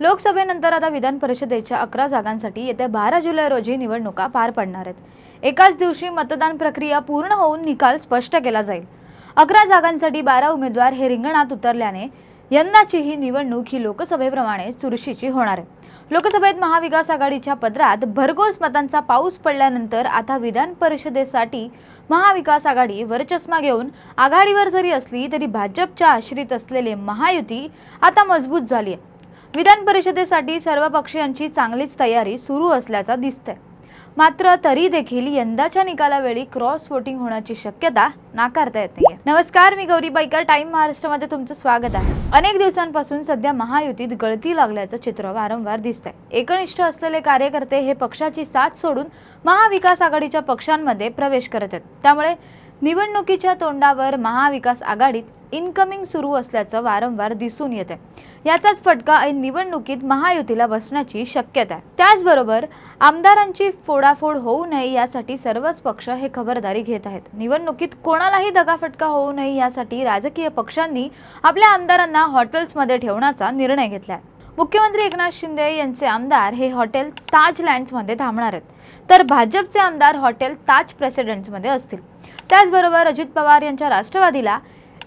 लोकसभेनंतर आता विधान परिषदेच्या अकरा जागांसाठी येत्या बारा जुलै रोजी निवडणुका पार पडणार आहेत. एकाच दिवशी मतदान प्रक्रिया पूर्ण होऊन निकाल स्पष्ट केला जाईल. अकरा जागांसाठी बारा उमेदवार हे रिंगणात उतरल्याने यंदाची ही निवडणूक ही लोकसभेप्रमाणे चुरशीची होणार आहे. लोकसभेत महाविकास आघाडीच्या पदरात भरघोस मतांचा पाऊस पडल्यानंतर आता विधान परिषदेसाठी महाविकास आघाडी वरचष्मा घेऊन आघाडीवर जरी असली तरी भाजपच्या आश्रित असलेले महायुती आता मजबूत झाली आहे. विधान परिषदेसाठी सर्व पक्षीयांची चांगलीच तयारी सुरू असल्याचं दिसतंय. मात्र तरी देखील यंदाच्या निकालावेळी क्रॉस वोटिंग होण्याची शक्यता नाकारता येत नाहीये. नमस्कार मी गौरी बाईकर टाइम महाराष्ट्रामध्ये तुमचं स्वागत आहे. अनेक दिवसांपासून सध्या महायुतीत गळती लागल्याचं चित्र वारंवार दिसतंय. एकनिष्ठ असलेले कार्यकर्ते हे पक्षाची साथ सोडून महाविकास आघाडीच्या पक्षांमध्ये प्रवेश करत आहेत. त्यामुळे निवडणुकीच्या तोंडावर महाविकास आघाडीत इनकमिंग सुरू असल्याचं वारंवार दिसून येते याचाच फटका ऐन निवडणुकीत महायुतीला बसण्याची शक्यता आहे. त्याचबरोबर आमदारांची फोडाफोड होऊ नये यासाठी सर्वच पक्ष हे खबरदारी घेत आहेत. निवडणुकीत कोणालाही दगाफटका होऊ नये यासाठी राजकीय पक्षांनी आपल्या आमदारांना हॉटेल्समध्ये ठेवण्याचा निर्णय घेतला आहे मुख्यमंत्री एकनाथ शिंदे यांचे आमदार हे हॉटेल ताज लँड्समध्ये थांबणार आहेत. तर भाजपचे आमदार हॉटेल ताज प्रेसिडेंट्समध्ये असतील. त्याचबरोबर अजित पवार यांच्या राष्ट्रवादीला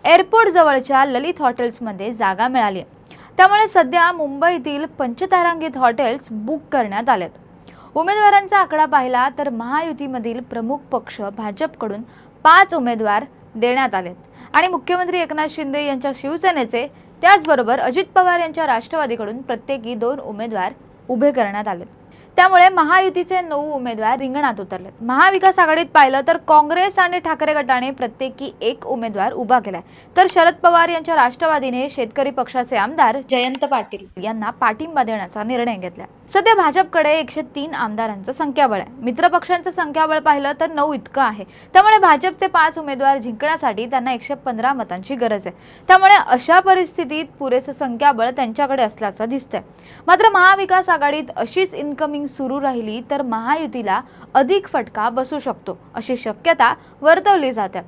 एअरपोर्ट जवळच्या ललित हॉटेल्समध्ये जागा मिळाली आहे. त्यामुळे सध्या मुंबईतील पंचतारांकित हॉटेल्स बुक करण्यात आलेत. उमेदवारांचा आकडा पाहिला तर महायुतीमधील प्रमुख पक्ष भाजपकडून पाच उमेदवार देण्यात आलेत. आणि मुख्यमंत्री एकनाथ शिंदे यांच्या शिवसेनेचे त्याचबरोबर अजित पवार यांच्या राष्ट्रवादीकडून प्रत्येकी दोन उमेदवार उभे करण्यात आलेत. त्यामुळे महायुतीचे नऊ उमेदवार रिंगणात उतरलेत. महाविकास आघाडीत पाहिलं तर काँग्रेस आणि ठाकरे गटाने प्रत्येकी एक उमेदवार उभा केलाय. तर शरद पवार यांच्या राष्ट्रवादीने शेतकरी पक्षाचे आमदार जयंत पाटील यांना पाठिंबा देण्याचा निर्णय घेतला सध्या भाजपकडे एकशे तीन आमदारांचं संख्याबळ आहे. मित्रपक्षांचं संख्याबळ पाहिलं तर नऊ इतकं आहे. त्यामुळे भाजपचे पाच उमेदवार जिंकण्यासाठी त्यांना एकशे पंधरा मतांची गरज आहे. त्यामुळे अशा परिस्थितीत पुरेसं संख्याबळ त्यांच्याकडे असल्याचं दिसतंय. मात्र महाविकास आघाडीत अशीच इन्कमिंग सुरू राहिली तर महायुतीला अधिक फटका बसू शकतो अशी शक्यता वर्तवली जाते.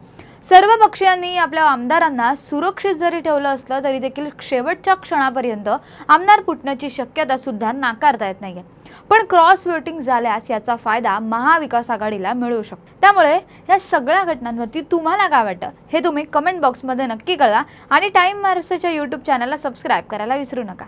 सर्व पक्षीयांनी आपल्या आमदारांना सुरक्षित जरी ठेवलं असलं तरी देखील शेवटच्या क्षणापर्यंत आमदार फुटण्याची शक्यता सुद्धा नाकारता येत नाहीये. पण क्रॉस वोटिंग झाल्यास याचा फायदा महाविकास आघाडीला मिळू शकतो. त्यामुळे या सगळ्या घटनांवरती तुम्हाला काय वाटतं? हे तुम्ही कमेंट बॉक्समध्ये नक्की कळवा आणि टाईम महाराष्ट्राच्या यूट्यूब चॅनलला सबस्क्राईब करायला विसरू नका.